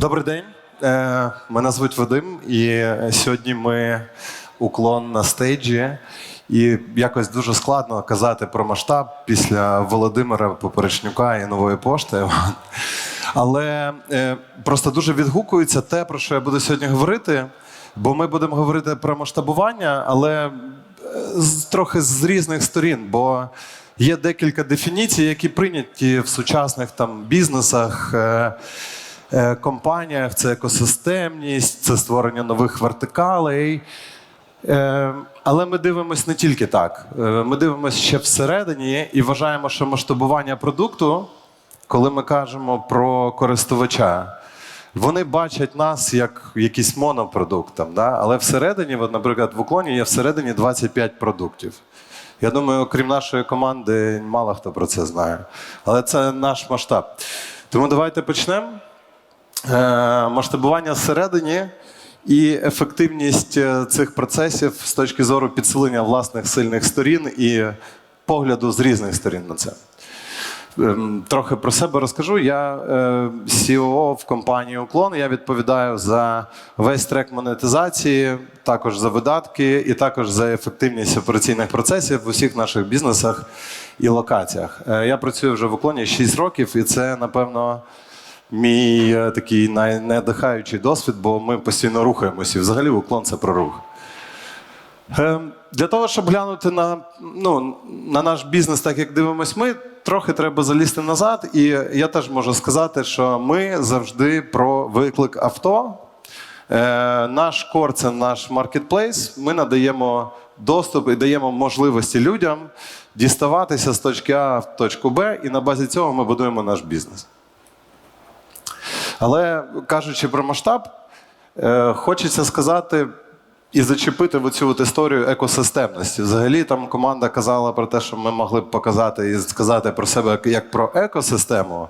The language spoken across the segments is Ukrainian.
Добрий день. Е, Мене звуть Вадим, і сьогодні ми уклон на стейджі. І якось дуже складно казати про масштаб після Володимира Поперечнюка і нової пошти. Але е, просто дуже відгукується те, про що я буду сьогодні говорити. Бо ми будемо говорити про масштабування, але е, трохи з різних сторін. Бо є декілька дефініцій, які прийняті в сучасних там бізнесах. Е, компаніях, це екосистемність, це створення нових вертикалей. Е, Але ми дивимося не тільки так. Е, Ми дивимося ще всередині і вважаємо, що масштабування продукту, коли ми кажемо про користувача, вони бачать нас як якийсь монопродукт. Там, да? Але всередині, от, наприклад, в уклоні є всередині 25 продуктів. Я думаю, окрім нашої команди, мало хто про це знає. Але це наш масштаб. Тому давайте почнемо. Е, масштабування всередині і ефективність е, цих процесів з точки зору підсилення власних сильних сторін і погляду з різних сторін на це. Ем, Трохи про себе розкажу. Я е, CEO в компанії Уклон. Я відповідаю за весь трек монетизації, також за видатки і також за ефективність операційних процесів в усіх наших бізнесах і локаціях. Я працюю вже в уклоні 6 років, і це, напевно, мій е, такий найнадихаючий досвід, бо ми постійно рухаємося. І взагалі уклон це про рух. Е, Для того, щоб глянути на, ну, на наш бізнес, так як дивимось ми, трохи треба залізти назад. І я теж можу сказати, що ми завжди про виклик авто. Е, Наш кор це наш маркетплейс. Ми надаємо доступ і даємо можливості людям діставатися з точки А в точку Б, і на базі цього ми будуємо наш бізнес. Але кажучи про масштаб, е, хочеться сказати і зачепити в цю історію екосистемності. Взагалі там команда казала про те, що ми могли б показати і сказати про себе як про екосистему.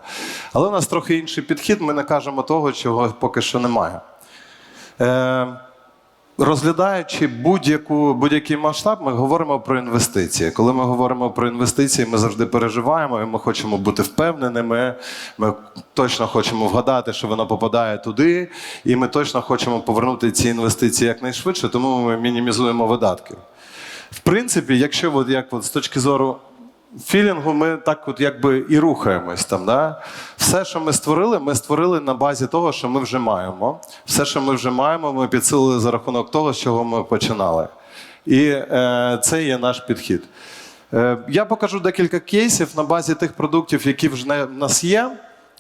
Але у нас трохи інший підхід, ми не кажемо того, чого поки що немає. Е, Розглядаючи будь-яку, будь-який масштаб, ми говоримо про інвестиції. Коли ми говоримо про інвестиції, ми завжди переживаємо і ми хочемо бути впевненими. Ми точно хочемо вгадати, що воно попадає туди, і ми точно хочемо повернути ці інвестиції якнайшвидше, тому ми мінімізуємо видатки. В принципі, якщо от як от з точки зору філінгу, ми так от якби і рухаємось там. Да? Все, що ми створили, ми створили на базі того, що ми вже маємо. Все, що ми вже маємо, ми підсилили за рахунок того, з чого ми починали. І е, це є наш підхід. Е, я покажу декілька кейсів на базі тих продуктів, які вже в нас є.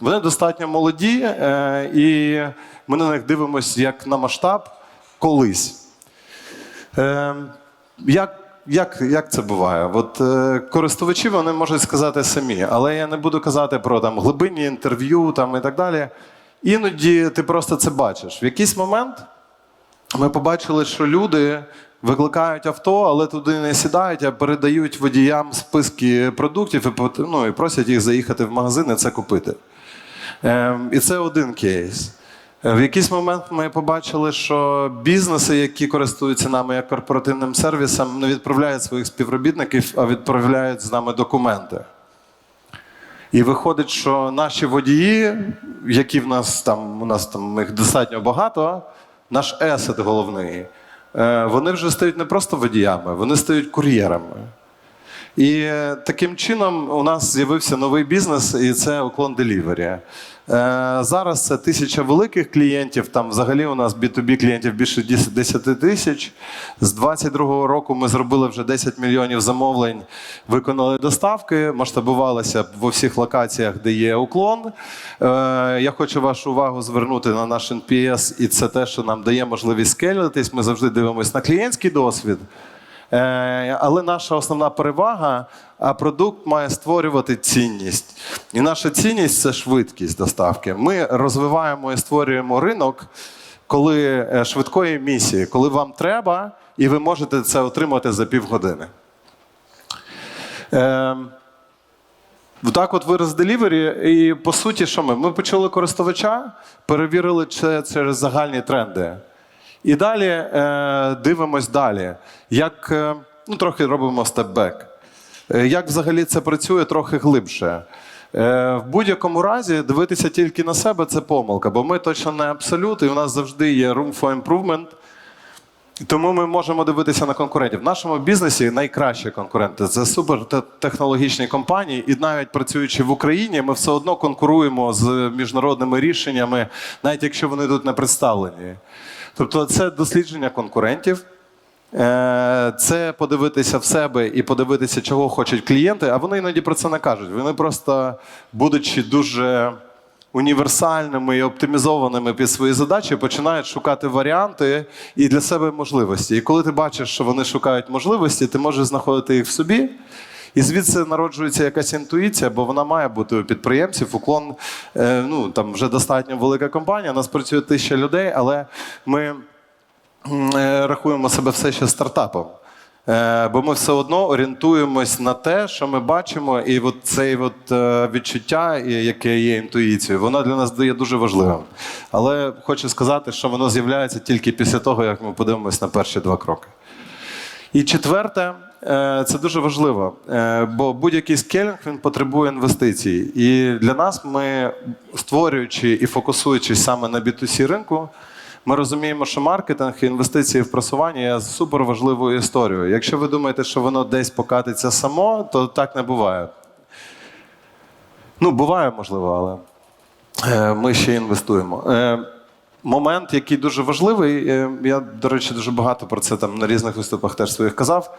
Вони достатньо молоді, е, і ми на них дивимося як на масштаб колись. Е, як, як, як це буває? От, е, користувачі вони можуть сказати самі, але я не буду казати про там, глибинні інтерв'ю там, і так далі. Іноді ти просто це бачиш. В якийсь момент ми побачили, що люди викликають авто, але туди не сідають, а передають водіям списки продуктів і, ну, і просять їх заїхати в магазин і це купити. Ем, і це один кейс. Е, В якийсь момент ми побачили, що бізнеси, які користуються нами як корпоративним сервісом, не відправляють своїх співробітників, а відправляють з нами документи. І виходить, що наші водії, які в нас там, у нас там їх достатньо багато, наш есет головний, е, вони вже стають не просто водіями, вони стають кур'єрами. І е, таким чином у нас з'явився новий бізнес, і це уклон Delivery. Е, Зараз це тисяча великих клієнтів. Там взагалі у нас B2B клієнтів більше 10 тисяч. З 22-го року ми зробили вже 10 мільйонів замовлень, виконали доставки, масштабувалися во всіх локаціях, де є уклон. Е, Я хочу вашу увагу звернути на наш NPS, і це те, що нам дає можливість скелитись. Ми завжди дивимося на клієнтський досвід. Е, Але наша основна перевага, а продукт має створювати цінність. І наша цінність це швидкість доставки. Ми розвиваємо і створюємо ринок, коли е, швидкої місії, коли вам треба, і ви можете це отримати за півгодини. Е, так от вираз Delivery, і по суті, що ми? Ми почули користувача, перевірили це через загальні тренди. І далі е, дивимось далі, як е, ну, трохи робимо степ-бек. Е, Як взагалі це працює трохи глибше? Е, В будь-якому разі дивитися тільки на себе це помилка, бо ми точно не абсолют, і у нас завжди є room for improvement. Тому ми можемо дивитися на конкурентів. В нашому бізнесі найкращі конкуренти це супертехнологічні компанії, і навіть працюючи в Україні, ми все одно конкуруємо з міжнародними рішеннями, навіть якщо вони тут не представлені. Тобто, це дослідження конкурентів. Е, Це подивитися в себе і подивитися, чого хочуть клієнти, а вони іноді про це не кажуть. Вони просто, будучи дуже універсальними і оптимізованими під свої задачі, починають шукати варіанти і для себе можливості. І коли ти бачиш, що вони шукають можливості, ти можеш знаходити їх в собі. І звідси народжується якась інтуїція, бо вона має бути у підприємців. Уклон е, ну там вже достатньо велика компанія. У нас працює тисяча людей, але ми е, рахуємо себе все ще стартапом. Е, Бо ми все одно орієнтуємось на те, що ми бачимо, і от це от відчуття, яке є інтуїцією, воно для нас є дуже важливим. Але хочу сказати, що воно з'являється тільки після того, як ми подивимось на перші два кроки. І четверте, е, це дуже важливо, е, бо будь-який скелінг він потребує інвестицій. І для нас ми, створюючи і фокусуючись саме на B2C ринку, ми розуміємо, що маркетинг і інвестиції в просування є суперважливою історією. Якщо ви думаєте, що воно десь покатиться само, то так не буває. Ну, буває, можливо, але е, ми ще інвестуємо. Момент, який дуже важливий, е, я, до речі, дуже багато про це там на різних виступах теж своїх казав.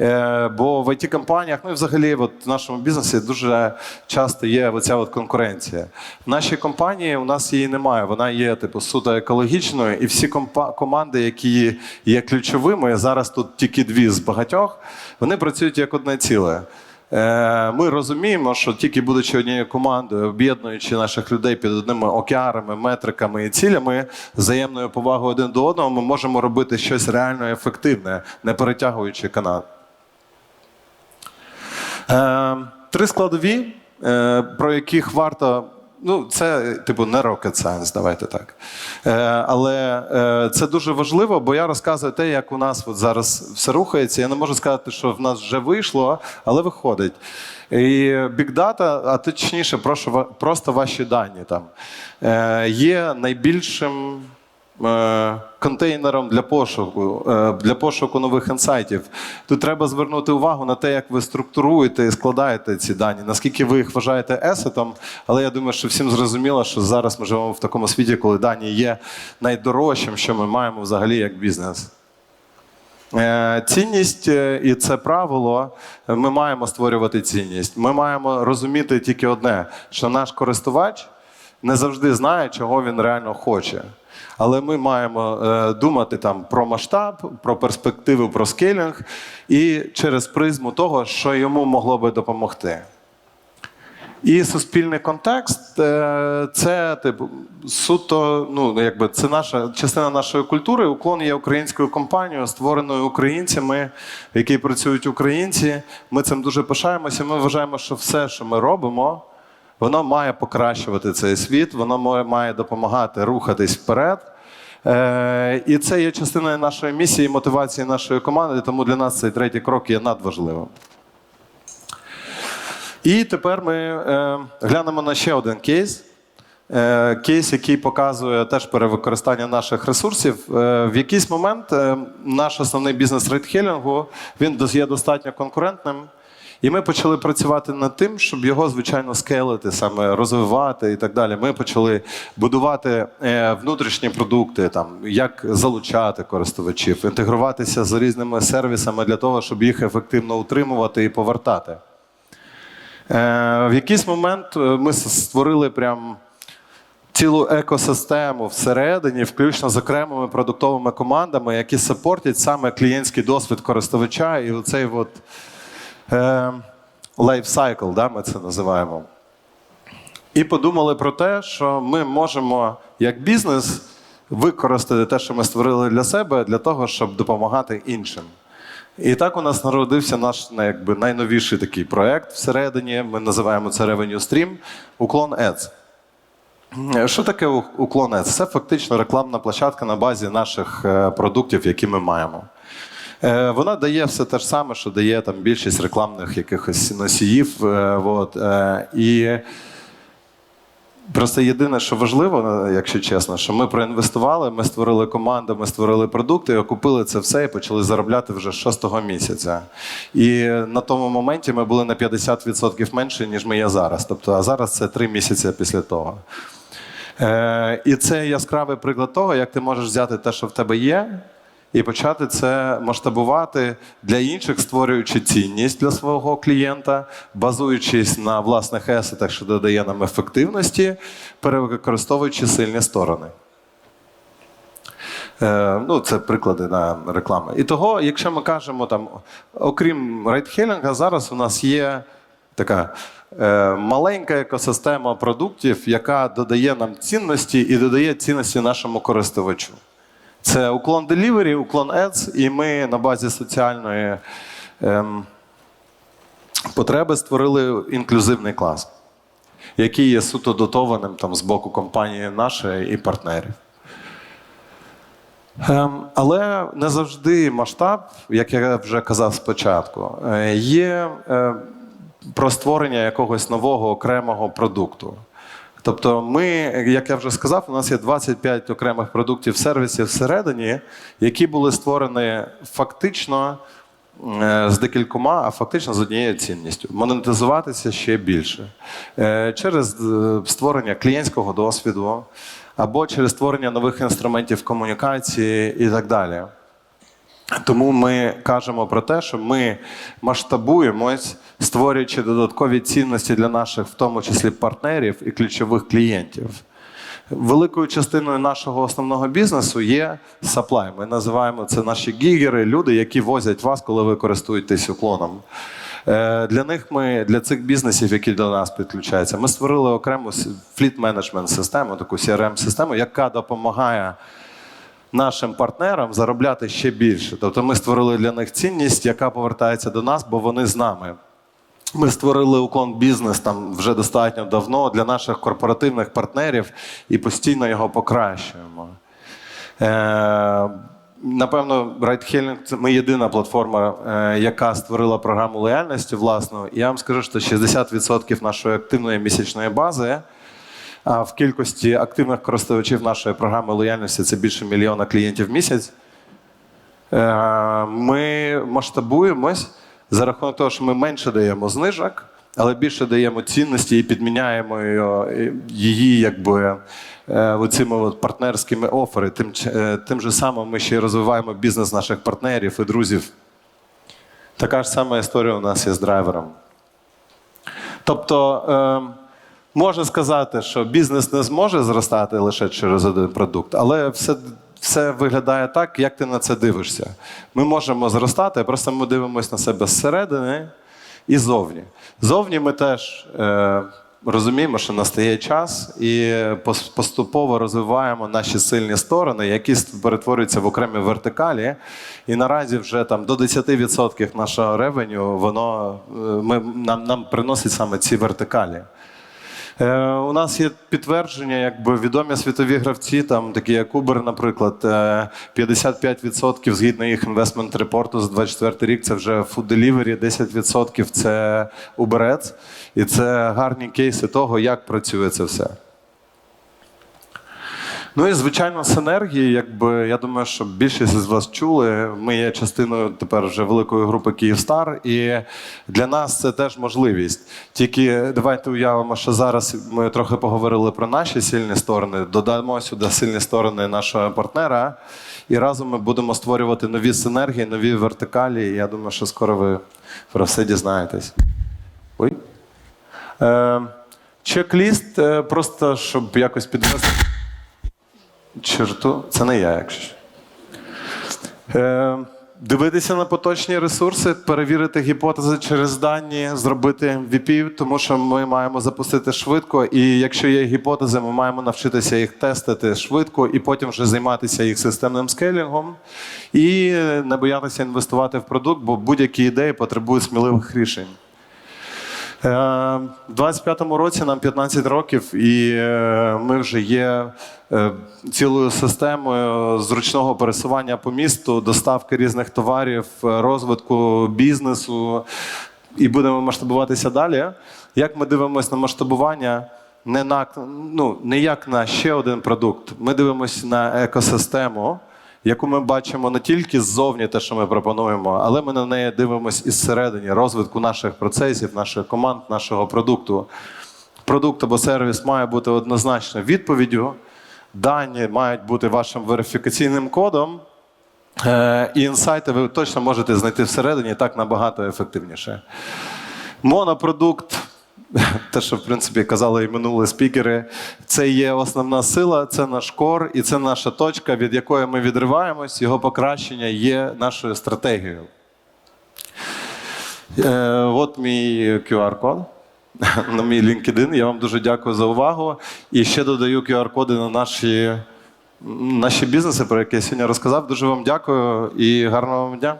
Е, Бо в it компаніях ну і взагалі от в нашому бізнесі дуже часто є оця от конкуренція. В нашій компанії у нас її немає. Вона є типу суто екологічною, і всі команди, які є ключовими, зараз тут тільки дві з багатьох, вони працюють як одне ціле. Е, Ми розуміємо, що тільки будучи однією командою, об'єднуючи наших людей під одними океарами, метриками і цілями, взаємною повагою один до одного, ми можемо робити щось реально ефективне, не перетягуючи канат. Е, Три складові, е, про яких варто. Ну, це, типу, не rocket science, давайте так. Е, але е, це дуже важливо, бо я розказую те, як у нас от зараз все рухається. Я не можу сказати, що в нас вже вийшло, але виходить. І Big Data, а точніше, прошу, просто ваші дані там, е, є найбільшим контейнером для пошуку, е, для пошуку нових інсайтів. Тут треба звернути увагу на те, як ви структуруєте і складаєте ці дані, наскільки ви їх вважаєте есетом. Але я думаю, що всім зрозуміло, що зараз ми живемо в такому світі, коли дані є найдорожчим, що ми маємо взагалі як бізнес. Е, Цінність е, і це правило. е, Ми маємо створювати цінність. Ми маємо розуміти тільки одне: що наш користувач не завжди знає, чого він реально хоче. Але ми маємо е, думати там про масштаб, про перспективу, про скейлінг і через призму того, що йому могло би допомогти. І суспільний контекст е, це типу суто, ну якби це наша частина нашої культури. Уклон є українською компанією, створеною українцями, в якій працюють українці. Ми цим дуже пишаємося. Ми вважаємо, що все, що ми робимо, воно має покращувати цей світ, воно має- допомагати рухатись вперед. Е, і це є частиною нашої місії, мотивації нашої команди. Тому для нас цей третій крок є надважливим. І тепер ми е, глянемо на ще один кейс. Е, кейс, який показує теж перевикористання наших ресурсів. В якийсь момент наш основний бізнес рейдхелінгу він є достатньо конкурентним. І ми почали працювати над тим, щоб його, звичайно, скейлити, саме розвивати і так далі. Ми почали будувати е, внутрішні продукти, там, як залучати користувачів, інтегруватися з різними сервісами для того, щоб їх ефективно утримувати і повертати. Е, В якийсь момент е, ми створили прям цілу екосистему всередині, включно з окремими продуктовими командами, які сапортять саме клієнтський досвід користувача і оцей от лайфсайкл, да, ми це називаємо. І подумали про те, що ми можемо як бізнес використати те, що ми створили для себе, для того, щоб допомагати іншим. І так у нас народився наш якби, найновіший такий проект всередині. Ми називаємо це Revenue Stream Уклон Ads. Що таке уклон Ads? Це фактично рекламна площадка на базі наших е, продуктів, які ми маємо. Е, Вона дає все те ж саме, що дає там більшість рекламних якихось носіїв. е, от, е, І Просто єдине, що важливо, якщо чесно, що ми проінвестували, ми створили команду, ми створили продукти, окупили це все і почали заробляти вже з шостого місяця. І на тому моменті ми були на 50% менше, ніж ми є зараз. Тобто, а зараз це три місяці після того. Е, і це яскравий приклад того, як ти можеш взяти те, що в тебе є, і почати це масштабувати для інших, створюючи цінність для свого клієнта, базуючись на власних есетах, що додає нам ефективності, перевикористовуючи сильні сторони. Е, ну, це приклади на реклами. І того, якщо ми кажемо, там, окрім рейдхелінга, зараз у нас є така е, маленька екосистема продуктів, яка додає нам цінності і додає цінності нашому користувачу. Це уклон Delivery, уклон Ads, і ми на базі соціальної ем, потреби створили інклюзивний клас, який є суто дотованим там, з боку компанії нашої і партнерів. Ем, але не завжди масштаб, як я вже казав спочатку, е, є е, про створення якогось нового окремого продукту. Тобто, ми, як я вже сказав, у нас є 25 окремих продуктів сервісів всередині, які були створені фактично е, з декількома, а фактично з однією цінністю. Монетизуватися ще більше Е, через е, створення клієнтського досвіду або через створення нових інструментів комунікації і так далі. Тому ми кажемо про те, що ми масштабуємось, створюючи додаткові цінності для наших, в тому числі партнерів і ключових клієнтів. Великою частиною нашого основного бізнесу є supply. Ми називаємо це наші гігери, люди, які возять вас, коли ви користуєтесь уклоном. Е, Для них ми, для цих бізнесів, які до нас підключаються, ми створили окрему фліт менеджмент систему, таку crm систему яка допомагає нашим партнерам заробляти ще більше. Тобто ми створили для них цінність, яка повертається до нас, бо вони з нами. Ми створили уклон бізнес там вже достатньо давно для наших корпоративних партнерів і постійно його покращуємо. Е, Напевно, RideHailing – це ми єдина платформа, е, яка створила програму лояльності власну. Я вам скажу, що 60% нашої активної місячної бази а в кількості активних користувачів нашої програми лояльності це більше мільйона клієнтів в місяць. Е, Ми масштабуємось за рахунок того, що ми менше даємо знижок, але більше даємо цінності і підміняємо її, якби е, оцими от партнерськими офери. Тим, е, тим же самим ми ще й розвиваємо бізнес наших партнерів і друзів. Така ж сама історія у нас є з драйвером. Тобто, е, можна сказати, що бізнес не зможе зростати лише через один продукт, але все, все виглядає так, як ти на це дивишся. Ми можемо зростати, просто ми дивимося на себе зсередини і зовні. Зовні ми теж е, розуміємо, що настає час, і поступово розвиваємо наші сильні сторони, які перетворюються в окремі вертикалі. І наразі вже там до 10% нашого ревеню воно е, ми, нам, нам приносить саме ці вертикалі. Е, у нас є підтвердження, якби відомі світові гравці, там такі як Uber, наприклад, е, 55% згідно їх інвестмент репорту за 24 рік. Це вже food delivery, 10% це UberEats. І це гарні кейси того, як працює це все. Ну і звичайно, синергії, якби я думаю, що більшість з вас чули. Ми є частиною тепер вже великої групи Київстар, і для нас це теж можливість. Тільки давайте уявимо, що зараз ми трохи поговорили про наші сильні сторони, додамо сюди сильні сторони нашого партнера, і разом ми будемо створювати нові синергії, нові вертикалі. Я думаю, що скоро ви про все дізнаєтесь. Ой. Е, чек-ліст, е, просто щоб якось підвести черту. Це не я, якщо. Е, дивитися на поточні ресурси, перевірити гіпотези через дані, зробити MVP, тому що ми маємо запустити швидко. І якщо є гіпотези, ми маємо навчитися їх тестити швидко і потім вже займатися їх системним скейлінгом і не боятися інвестувати в продукт, бо будь-які ідеї потребують сміливих рішень. Е, В 25-му році нам 15 років, і е, ми вже є е, цілою системою зручного пересування по місту, доставки різних товарів, е, розвитку бізнесу, і будемо масштабуватися далі. Як ми дивимося на масштабування? Не на ну не як на ще один продукт. Ми дивимося на екосистему, яку ми бачимо не тільки ззовні, те, що ми пропонуємо, але ми на неї дивимося із середини розвитку наших процесів, наших команд, нашого продукту. Продукт або сервіс має бути однозначно відповіддю. Дані мають бути вашим верифікаційним кодом. Е, І інсайти ви точно можете знайти всередині так набагато ефективніше. Монопродукт, те, що в принципі казали і минулі спікери, це є основна сила, це наш кор і це наша точка, від якої ми відриваємось. Його покращення є нашою стратегією. Е, от мій QR-код на мій LinkedIn. Я вам дуже дякую за увагу. І ще додаю QR-коди на наші, наші бізнеси, про які я сьогодні розказав. Дуже вам дякую і гарного вам дня.